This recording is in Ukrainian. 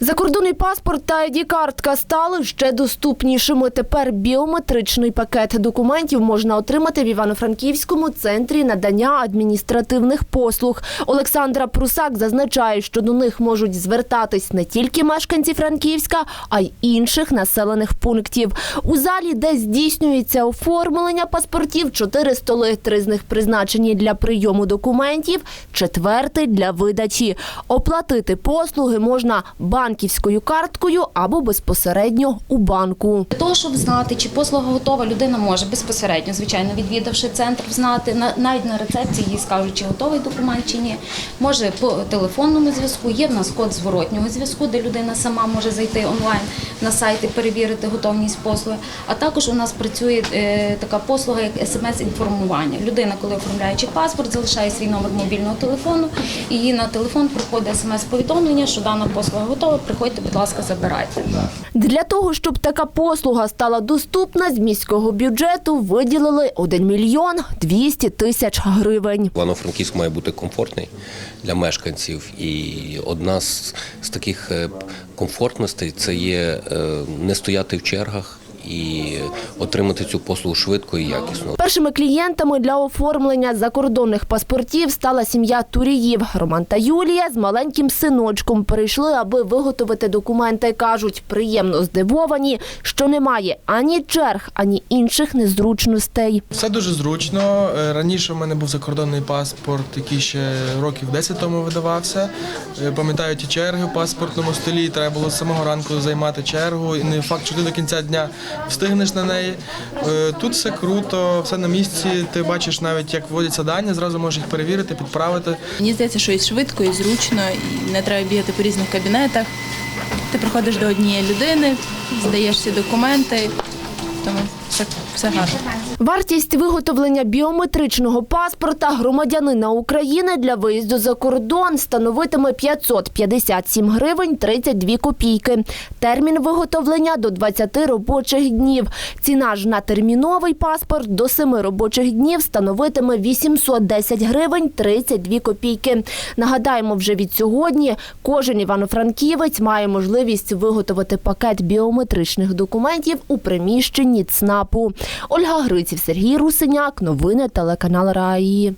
Закордонний паспорт та ID-картка стали ще доступнішими. Тепер біометричний пакет документів можна отримати в Івано-Франківському центрі надання адміністративних послуг. Олександра Прусак зазначає, що до них можуть звертатись не тільки мешканці Франківська, а й інших населених пунктів. У залі, де здійснюється оформлення паспортів, чотири столи. Три з них призначені для прийому документів, четвертий для видачі. Оплатити послуги можна банківською карткою або безпосередньо у банку. Для того, щоб знати, чи послуга готова, людина може безпосередньо, звичайно, відвідавши центр, знати навіть на рецепції їй скажуть, чи готовий документ, чи ні. Може по телефонному зв'язку. Є в нас код зворотнього зв'язку, де людина сама може зайти онлайн на сайт і перевірити готовність послуги. А також у нас працює е, така послуга, як смс-інформування. Людина, коли оформляючи паспорт, залишає свій номер мобільного телефону, і їй на телефон приходить смс-повідомлення, що дана послуга готова. Приходьте, будь ласка, забирайте. Для того, щоб така послуга стала доступна, з міського бюджету виділили 1 мільйон 200 тисяч гривень. Івано-Франківськ має бути комфортний для мешканців, і одна з, з таких е, комфортностей це є не стояти в чергах і отримати цю послугу швидко і якісно. Першими клієнтами для оформлення закордонних паспортів стала сім'я Туріїв. Роман та Юлія з маленьким синочком прийшли, аби виготовити документи. Кажуть, приємно здивовані, що немає ані черг, ані інших незручностей. Все дуже зручно. Е, Раніше в мене був закордонний паспорт, який ще років 10 тому видавався. Е, Пам'ятаю ті черги в паспортному столі. Треба було з самого ранку займати чергу. І не факт, що ти до кінця дня встигнеш на неї. Е, Тут все круто, все на місці. Ти бачиш навіть, як вводяться дані, зразу можеш їх перевірити, підправити. Мені здається, що і швидко, і зручно, і не треба бігати по різних кабінетах. Ти приходиш до однієї людини, здаєш всі документи, тому все, все гарно. Вартість виготовлення біометричного паспорта громадянина України для виїзду за кордон становитиме 557 гривень 32 копійки. Термін виготовлення до 20 робочих днів. Ціна ж на терміновий паспорт до 7 робочих днів становитиме 810 гривень 32 копійки. Нагадаємо, вже від сьогодні кожен івано-франківець має можливість виготовити пакет біометричних документів у приміщенні ЦНАПу. Ольга Гриців, Сергій Русиняк. Новини телеканал Раї.